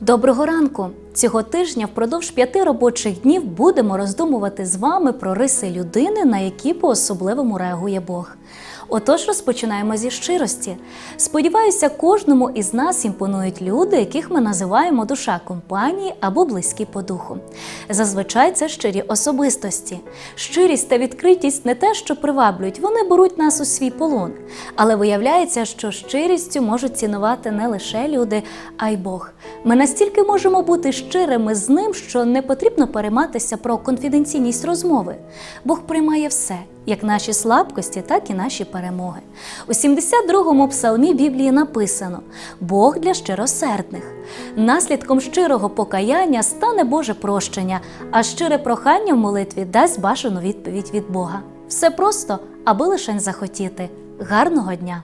Доброго ранку! Цього тижня впродовж п'яти робочих днів будемо роздумувати з вами про риси людини, на які по-особливому реагує Бог. Отож, розпочинаємо зі щирості. Сподіваюся, кожному із нас імпонують люди, яких ми називаємо душа компанії або близькі по духу. Зазвичай це щирі особистості. Щирість та відкритість не те, що приваблюють, вони беруть нас у свій полон. Але виявляється, що щирістю можуть цінувати не лише люди, а й Бог. Ми настільки можемо бути щирими з ним, що не потрібно перейматися про конфіденційність розмови. Бог приймає все. Як наші слабкості, так і наші перемоги. У 72-му псалмі Біблії написано: Бог для щиросердних. Наслідком щирого покаяння стане Боже прощення, а щире прохання в молитві дасть бажану відповідь від Бога. Все просто, аби лишень захотіти. Гарного дня!